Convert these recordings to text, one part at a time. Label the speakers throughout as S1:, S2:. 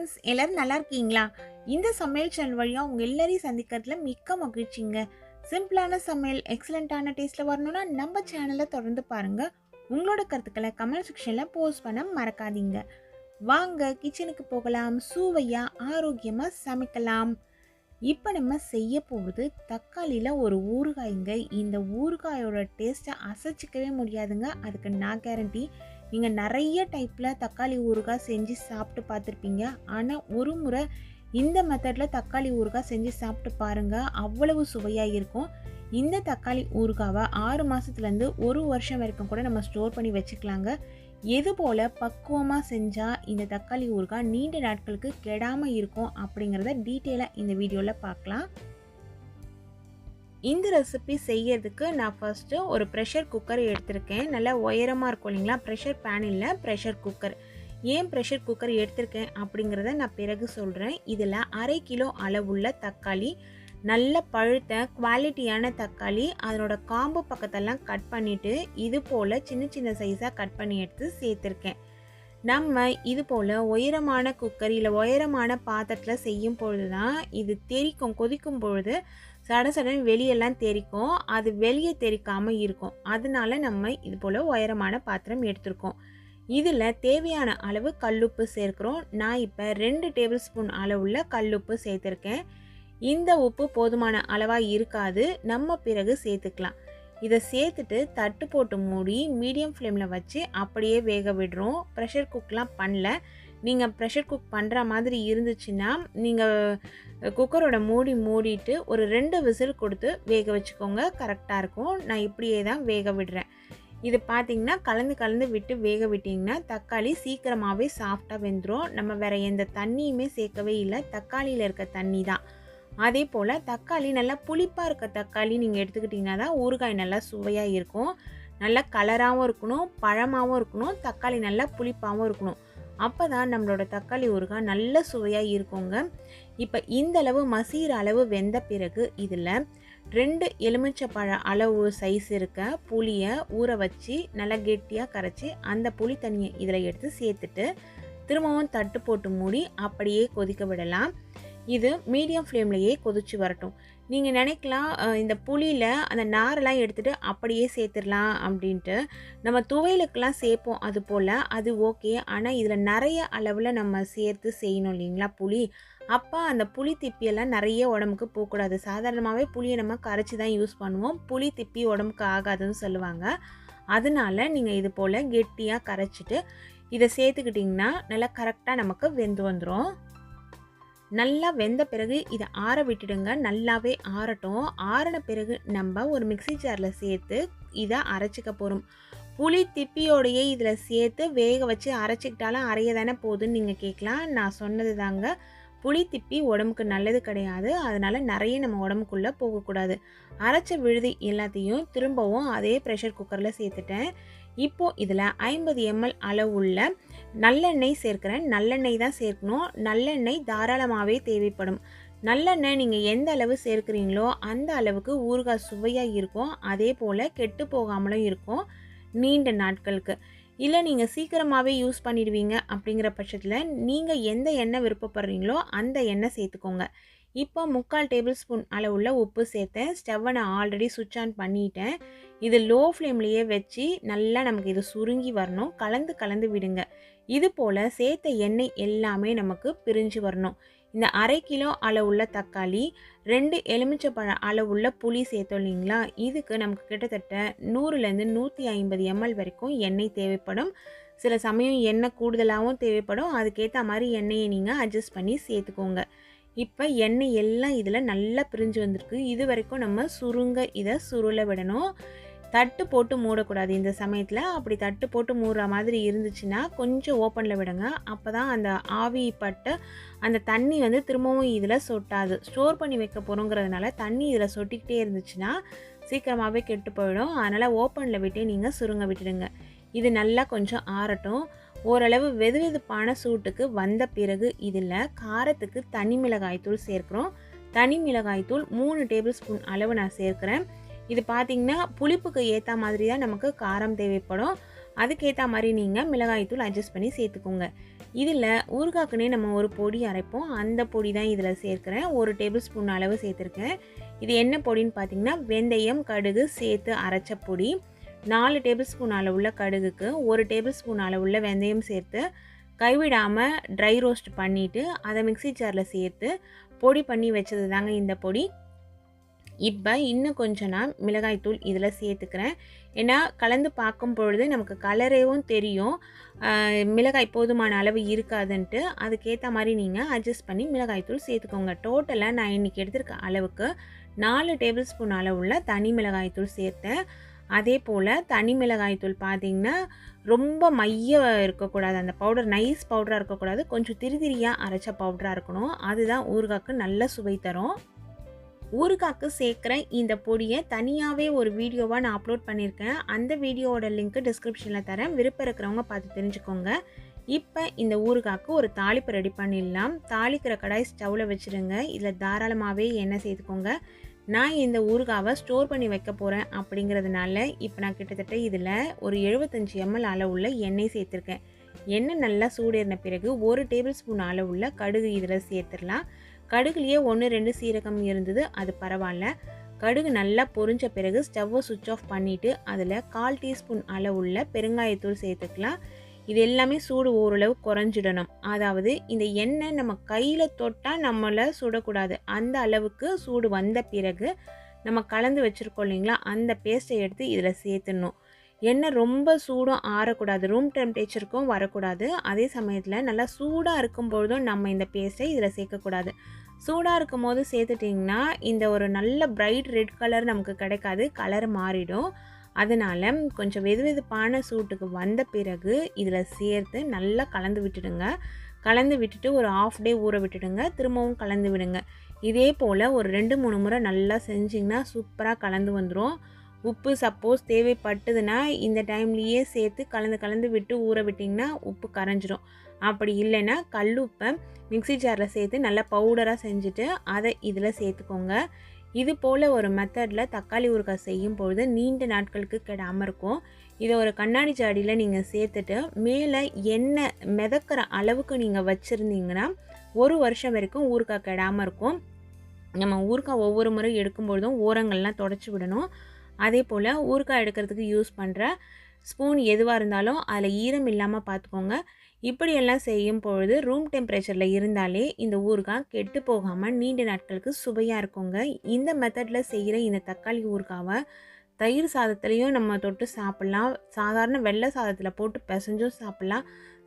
S1: Friends எல்லோரும் நல்லா இருக்கீங்களா? இந்த சமையல் சேனல் வழியாக உங்கள் எல்லாரையும் சந்திக்கிறதுல மிக்க மகிழ்ச்சிங்க. சிம்பிளான சமையல் எக்ஸலண்ட்டான டேஸ்ட்டில் வரணும்னா நம்ம சேனலை தொடர்ந்து பாருங்கள் உங்களோட கருத்துக்களை கமெண்ட் செக்ஷனில் போஸ்ட் பண்ண மறக்காதீங்க. வாங்க கிச்சனுக்கு போகலாம் சுவையாக ஆரோக்கியமாக சமைக்கலாம். இப்போ நம்ம செய்ய போகிறது தக்காளியில் ஒரு ஊறுகாய்ங்க. இந்த ஊறுகாயோட டேஸ்ட்டை அசைச்சிக்கவே முடியாதுங்க. அதுக்கு நான் கேரண்டி நீங்கள் நிறைய டைப்பில் தக்காளி ஊறுகாய் செஞ்சு சாப்பிட்டு பார்த்துருப்பீங்க. ஆனால் ஒரு முறை இந்த மெத்தடில் தக்காளி ஊறுகாய் செஞ்சு சாப்பிட்டு பாருங்கள் அவ்வளவு சுவையாக இருக்கும். இந்த தக்காளி ஊறுகாவை ஆறு மாதத்துலேருந்து ஒரு வருஷம் வரைக்கும் கூட நம்ம ஸ்டோர் பண்ணி வச்சுக்கலாங்க. எது போல் பக்குவமாக செஞ்சால் இந்த தக்காளி ஊறுகாய் நீண்ட நாட்களுக்கு கெடாமல் இருக்கும் அப்படிங்கிறத டீட்டெயிலாக இந்த வீடியோவில் பார்க்கலாம். இந்த ரெசிபி செய்யறதுக்கு நான் ஃபஸ்ட்டு ஒரு ப்ரெஷர் குக்கர் எடுத்திருக்கேன். நல்லா உயரமாக இருக்கும் இல்லைங்களா? ப்ரெஷர் பேன் இல்லை ப்ரெஷர் குக்கர் ஏன் ப்ரெஷர் குக்கர் எடுத்திருக்கேன் அப்படிங்கிறத நான் பிறகு சொல்கிறேன் இதில் அரை கிலோ அளவுள்ள தக்காளி நல்ல பழுத்த குவாலிட்டியான தக்காளி அதனோட காம்பு பக்கத்தெல்லாம் கட் பண்ணிவிட்டு இது போல் சின்ன சின்ன சைஸாக கட் பண்ணி எடுத்து சேர்த்துருக்கேன். நம்ம இது போல் உயரமான குக்கர் இல்லை உயரமான பாத்திரத்தில் செய்யும் பொழுது தான் இது தெரிக்கும் கொதிக்கும் பொழுது சட சடன் வெளியெல்லாம் தெறிக்கும் அது வெளியே தெரிக்காமல் இருக்கும். அதனால நம்ம இது போல் உயரமான பாத்திரம் எடுத்திருக்கோம். இதில் தேவையான அளவு கல்லுப்பு சேர்க்குறோம். நான் இப்போ ரெண்டு டேபிள் ஸ்பூன் அளவுள்ள கல்லுப்பு சேர்த்துருக்கேன். இந்த உப்பு போதுமான அளவாக இருக்காது. நம்ம பிறகு சேர்த்துக்கலாம். இதை சேர்த்துட்டு தட்டு போட்டு மூடி மீடியம் ஃப்ளேமில் வச்சு அப்படியே வேக விடுறோம். ப்ரெஷர் குக்லாம் பண்ணல. நீங்கள் ப்ரெஷர் குக் பண்ணுற மாதிரி இருந்துச்சுன்னா நீங்கள் குக்கரோட மூடி மூடிட்டு ஒரு ரெண்டு விசில் கொடுத்து வேக வச்சுக்கோங்க. கரெக்டாக இருக்கும். நான் இப்படியே தான் வேக விடுறேன். இது பார்த்திங்கன்னா கலந்து கலந்து விட்டு வேக விட்டிங்கன்னா தக்காளி சீக்கிரமாகவே சாஃப்டாக வெந்துடும் நம்ம வேறு எந்த தண்ணியுமே சேர்க்கவே இல்லை. தக்காளியில் இருக்க தண்ணி தான். அதே போல் தக்காளி நல்லா புளிப்பாக இருக்க தக்காளி நீங்கள் எடுத்துக்கிட்டிங்கன்னா தான் ஊறுகாய் நல்லா சுவையாக இருக்கும். நல்லா கலராகவும் இருக்கணும் பழமாகவும் இருக்கணும் தக்காளி நல்லா புளிப்பாகவும் இருக்கணும். அப்போ தான் நம்மளோட தக்காளி ஊறுகாய் நல்ல சுவையாக இருக்குங்க. இப்போ இந்த அளவு மசீர அளவு வெந்த பிறகு இதில் ரெண்டு எலுமிச்சப்பழ அளவு சைஸ் இருக்க புளியை ஊற வச்சு நல்லா கெட்டியாக கரைச்சி அந்த புளி தண்ணியை இதில் எடுத்து சேர்த்துட்டு திரும்பவும் தட்டு போட்டு மூடி அப்படியே கொதிக்க விடலாம். இது மீடியம் ஃப்ளேம்லேயே கொதிச்சு வரட்டும். நீங்கள் நினைக்கலாம் இந்த புளியில் அந்த நாரெல்லாம் எடுத்துகிட்டு அப்படியே சேர்த்துடலாம் அப்படின்ட்டு. நம்ம துவையலுக்கெல்லாம் சேர்ப்போம் அது போல் அது ஓகே. ஆனால் இதில் நிறைய அளவில் நம்ம சேர்த்து செய்யணும் இல்லைங்களா புளி? அப்போ அந்த புளி திப்பியெல்லாம் நிறைய உடம்புக்கு போகக்கூடாது. சாதாரணமாகவே புளியை நம்ம கரைச்சி தான் யூஸ் பண்ணுவோம். புளி திப்பி உடம்புக்கு ஆகாதுன்னு சொல்லுவாங்க. அதனால நீங்கள் இது போல் கெட்டியாக கரைச்சிட்டு இதை சேர்த்துக்கிட்டிங்கன்னா நல்லா கரெக்டாக நமக்கு வெந்து வந்துடும் நல்லா வெந்த பிறகு இதை ஆற விட்டுடுங்க. நல்லாவே ஆறட்டும். ஆறின பிறகு நம்ம ஒரு மிக்சி ஜாரில் சேர்த்து இதை அரைச்சிக்க போகிறோம் புளி திப்பியோடையே இதில் சேர்த்து வேக வச்சு அரைச்சிக்கிட்டாலும் அரைய தானே போகுதுன்னு நீங்கள் கேட்கலாம் நான் சொன்னது தாங்க. புளி திப்பி உடம்புக்கு நல்லது கிடையாது. அதனால் நிறைய நம்ம உடம்புக்குள்ளே போகக்கூடாது. அரைச்ச விழுதி எல்லாத்தையும் திரும்பவும் அதே ப்ரெஷர் குக்கரில் சேர்த்துட்டேன். இப்போது இதில் ஐம்பது எம்எல் அளவுள்ள நல்லெண்ணெய் சேர்க்குறேன். நல்லெண்ணெய் தான் சேர்க்கணும். நல்லெண்ணெய் தாராளமாகவே தேவைப்படும். நல்லெண்ணெய் நீங்கள் எந்த அளவு சேர்க்குறீங்களோ அந்த அளவுக்கு ஊறுகாய் சுவையாக இருக்கும். அதே போல் கெட்டு போகாமலும் இருக்கும் நீண்ட நாட்களுக்கு. இல்லை நீங்கள் சீக்கிரமாகவே யூஸ் பண்ணிடுவீங்க அப்படிங்கிற பட்சத்தில் நீங்கள் எந்த எண்ணெய் விருப்பப்படுறீங்களோ அந்த எண்ணெய் சேர்த்துக்கோங்க. இப்போ முக்கால் டேபிள் ஸ்பூன் அளவுள்ள உப்பு சேர்த்தேன். ஸ்டவ்வை நான் ஆல்ரெடி சுவிட்ச் ஆன் பண்ணிட்டேன். இது லோ ஃப்ளேம்லேயே வச்சு நல்லா நமக்கு இது சுருங்கி வரணும். கலந்து கலந்து விடுங்க. இது போல் சேர்த்த எண்ணெய் எல்லாமே நமக்கு பிரிஞ்சு வரணும். இந்த அரை கிலோ அளவுள்ள தக்காளி ரெண்டு எலுமிச்சப்பழம் அளவுள்ள புளி சேர்த்தோம் இல்லைங்களா? இதுக்கு நமக்கு கிட்டத்தட்ட நூறுலேருந்து நூற்றி ஐம்பது எம்எல் வரைக்கும் எண்ணெய் தேவைப்படும். சில சமயம் எண்ணெய் கூடுதலாகவும் தேவைப்படும். அதுக்கேற்ற மாதிரி எண்ணெயை நீங்கள் அட்ஜஸ்ட் பண்ணி சேர்த்துக்கோங்க. இப்போ எண்ணெய் எல்லாம் இதில் நல்லா பிரிஞ்சு வந்திருக்கு. இது வரைக்கும் நம்ம சுருங்க இதை சுருள விடணும். தட்டு போட்டு மூடக்கூடாது இந்த சமயத்தில். அப்படி தட்டு போட்டு மூடுற மாதிரி இருந்துச்சுன்னா கொஞ்சம் ஓப்பனில் விடுங்க. அப்போ தான் அந்த ஆவி அந்த தண்ணி வந்து திரும்பவும் இதில் சொட்டாது. ஸ்டோர் பண்ணி வைக்க போகிறோங்கிறதுனால தண்ணி இதில் சொட்டிக்கிட்டே இருந்துச்சுன்னா சீக்கிரமாகவே கெட்டு போயிடும். அதனால் ஓப்பனில் விட்டு நீங்கள் சுருங்க விட்டுடுங்க. இது நல்லா கொஞ்சம் ஆறட்டும். ஓரளவு வெது வெதுப்பான சூட்டுக்கு வந்த பிறகு இதில் காரத்துக்கு தனி மிளகாய்த்தூள் சேர்க்குறோம். தனி மிளகாய்த்தூள் மூணு டேபிள் ஸ்பூன் அளவு நான் சேர்க்குறேன். இது பார்த்திங்கன்னா புளிப்புக்கு ஏற்ற மாதிரி தான் நமக்கு காரம் தேவைப்படும். அதுக்கேற்ற மாதிரி நீங்கள் மிளகாய்த்தூள் அட்ஜஸ்ட் பண்ணி சேர்த்துக்கோங்க. இதில் ஊறுகாக்குனே நம்ம ஒரு பொடி அரைப்போம். அந்த பொடி தான் இதில் சேர்க்குறேன். ஒரு டேபிள் ஸ்பூன் அளவு சேர்த்துருக்கேன். இது என்ன பொடின்னு பார்த்தீங்கன்னா வெந்தயம் கடுகு சேர்த்து அரைச்ச பொடி. நாலு டேபிள் ஸ்பூன் அளவுள்ள கடுகுக்கு ஒரு டேபிள் ஸ்பூன் அளவுள்ள வெந்தயம் சேர்த்து கைவிடாமல் ட்ரை ரோஸ்ட் பண்ணிவிட்டு அதை மிக்ஸி ஜாரில் சேர்த்து பொடி பண்ணி வச்சது தாங்க இந்த பொடி. இப்போ இன்னும் கொஞ்சம் நான் மிளகாய்த்தூள் இதில் சேர்த்துக்கிறேன். ஏன்னா கலந்து பார்க்கும் பொழுது நமக்கு கலரேவும் தெரியும். மிளகாய் போதுமான அளவு இருக்காதுன்ட்டு அதுக்கேற்ற மாதிரி நீங்கள் அட்ஜஸ்ட் பண்ணி மிளகாய்த்தூள் சேர்த்துக்கோங்க. டோட்டலாக நான் இன்றைக்கி எடுத்திருக்க அளவுக்கு நாலு டேபிள் ஸ்பூன் அளவுள்ள தனி மிளகாய்த்தூள் சேர்த்தேன். அதே போல் தனி மிளகாய்த்தூள் பார்த்தீங்கன்னா ரொம்ப மைய இருக்கக்கூடாது. அந்த பவுடர் நைஸ் பவுடராக இருக்கக்கூடாது. கொஞ்சம் திரிதிரியாக அரைச்ச பவுடராக இருக்கணும். அதுதான் ஊறுகாய்க்கு நல்ல சுவை தரும். ஊறுகாய்க்கு சேர்க்குற இந்த பொடியை தனியாகவே ஒரு வீடியோவாக நான் அப்லோட் பண்ணியிருக்கேன். அந்த வீடியோவோட லிங்க்கு டிஸ்கிரிப்ஷனில் தரேன். விருப்பம் இருக்கிறவங்க பார்த்து தெரிஞ்சுக்கோங்க. இப்போ இந்த ஊறுகாய்க்கு ஒரு தாளிப்பு ரெடி பண்ணிடலாம். தாளிக்கிற கடாய் ஸ்டவ்வில் வச்சுருங்க. இதில் தாராளமாகவே எண்ணெய் சேர்த்துக்கோங்க. நான் இந்த ஊறுகாவை ஸ்டோர் பண்ணி வைக்க போகிறேன் அப்படிங்கிறதுனால இப்போ நான் கிட்டத்தட்ட இதில் ஒரு எழுபத்தஞ்சி எம்எல் அளவுள்ள எண்ணெய் சேர்த்துருக்கேன். எண்ணெய் நல்லா சூடேறின பிறகு ஒரு டேபிள் ஸ்பூன் அளவுள்ள கடுகு இதில் சேர்த்துடலாம். கடுகுலேயே ஒன்று ரெண்டு சீரகம் இருந்தது அது பரவாயில்ல. கடுகு நல்லா பொரிஞ்ச பிறகு ஸ்டவ்வை சுவிட்ச் ஆஃப் பண்ணிவிட்டு அதில் கால் டீஸ்பூன் அளவுள்ள பெருங்காயத்தூள் சேர்த்துக்கலாம். இது எல்லாமே சூடு ஓரளவு குறைஞ்சிடணும். அதாவது இந்த எண்ணெய் நம்ம கையில் தொட்டால் நம்மளை சுடக்கூடாது. அந்த அளவுக்கு சூடு வந்த பிறகு நம்ம கலந்து வச்சுருக்கோம் இல்லைங்களா? அந்த பேஸ்ட்டை எடுத்து இதில் சேர்த்துடணும். எண்ணெய் ரொம்ப சூடும் ஆறக்கூடாது. ரூம் டெம்பரேச்சருக்கும் வரக்கூடாது. அதே சமயத்தில் நல்லா சூடாக இருக்கும் பொழுதும் நம்ம இந்த பேஸ்ட்டை இதில் சேர்க்கக்கூடாது. சூடாக இருக்கும் போது சேர்த்துட்டிங்கன்னா இந்த ஒரு நல்ல பிரைட் ரெட் கலர் நமக்கு கிடைக்காது. கலர் மாறிடும். அதனால் கொஞ்சம் வெது வெதுப்பான சூட்டுக்கு வந்த பிறகு இதில் சேர்த்து நல்லா கலந்து விட்டுடுங்க. கலந்து விட்டுட்டு ஒரு ஆஃப் டே ஊற விட்டுடுங்க. திரும்பவும் கலந்து விடுங்க. இதே போல் ஒரு ரெண்டு மூணு முறை நல்லா செஞ்சிங்கன்னா சூப்பராக கலந்து வந்துடும் உப்பு சப்போஸ் தேவைப்பட்டதுன்னா இந்த டைம்லேயே சேர்த்து கலந்து கலந்து விட்டு ஊற விட்டிங்கன்னா உப்பு கரைஞ்சிரும். அப்படி இல்லைன்னா கல்லுப்பை மிக்ஸி ஜாரில் சேர்த்து நல்லா பவுடராக செஞ்சுட்டு அதை இதில் சேர்த்துக்கோங்க. இது போல் ஒரு மெத்தடில் தக்காளி ஊறுகாய் செய்யும் பொழுது நீண்ட நாட்களுக்கு கெடாமல் இருக்கும். இதை ஒரு கண்ணாடி ஜாடியில் நீங்கள் சேர்த்துட்டு மேலே எண்ணெய் மிதக்கிற அளவுக்கு நீங்கள் வச்சுருந்தீங்கன்னா ஒரு வருஷம் வரைக்கும் ஊறுகாய் கெடாமல் இருக்கும். நம்ம ஊறுகாய் ஒவ்வொரு முறை எடுக்கும் பொழுதும் ஓரங்கள்லாம் தொடச்சி விடணும். அதே போல் ஊறுகாய் எடுக்கிறதுக்கு யூஸ் பண்ணுற ஸ்பூன் எதுவாக இருந்தாலும் அதில் ஈரம் இல்லாமல் பார்த்துக்கோங்க இப்படியெல்லாம் செய்யும் பொழுது ரூம் டெம்பரேச்சரில் இருந்தாலே இந்த ஊறுகாய் கெட்டு போகாமல் நீண்ட நாட்களுக்கு சுவையாக இருக்குங்க. இந்த மெத்தடில் செய்கிற இந்த தக்காளி ஊறுகாவை தயிர் சாதத்துலேயும் நம்ம தொட்டு சாப்பிட்லாம். சாதாரண வெள்ளை சாதத்தில் போட்டு பிசைஞ்சும் சாப்பிட்லாம்.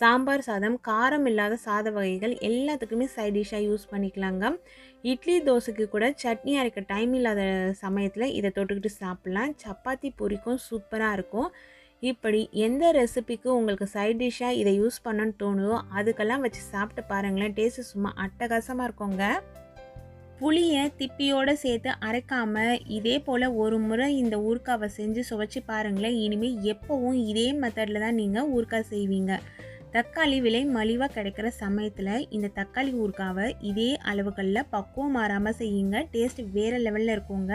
S1: சாம்பார் சாதம் காரம் இல்லாத சாத வகைகள் எல்லாத்துக்குமே சைட் டிஷ்ஷாக யூஸ் பண்ணிக்கலாங்க. இட்லி தோசைக்கு கூட சட்னி அரைக்க டைம் இல்லாத சமயத்தில் இதை தொட்டுக்கிட்டு சாப்பிட்லாம். சப்பாத்தி பொரிக்கும் சூப்பராக இருக்கும். இப்படி எந்த ரெசிபிக்கு உங்களுக்கு சைட் டிஷ்ஷாக இதை யூஸ் பண்ணணும்னு தோணுதோ அதுக்கெல்லாம் வச்சு சாப்பிட்டு பாருங்களேன். டேஸ்ட்டு சும்மா அட்டகாசமாக இருக்குங்க. புளியை திப்பியோடு சேர்த்து அரைக்காமல் இதே போல் ஒரு முறை இந்த ஊறுக்காவை செஞ்சு சுவைச்சு பாருங்களேன். இனிமேல் எப்போவும் இதே மெத்தடில் தான் நீங்கள் ஊறுக்காய் செய்வீங்க. தக்காளி விலை மலிவாக கிடைக்கிற சமயத்தில் இந்த தக்காளி ஊறுகாவை இதே அளவுகளில் பக்குவம் மாறாமல் செய்யுங்க. டேஸ்ட் வேறு லெவலில் இருக்குங்க.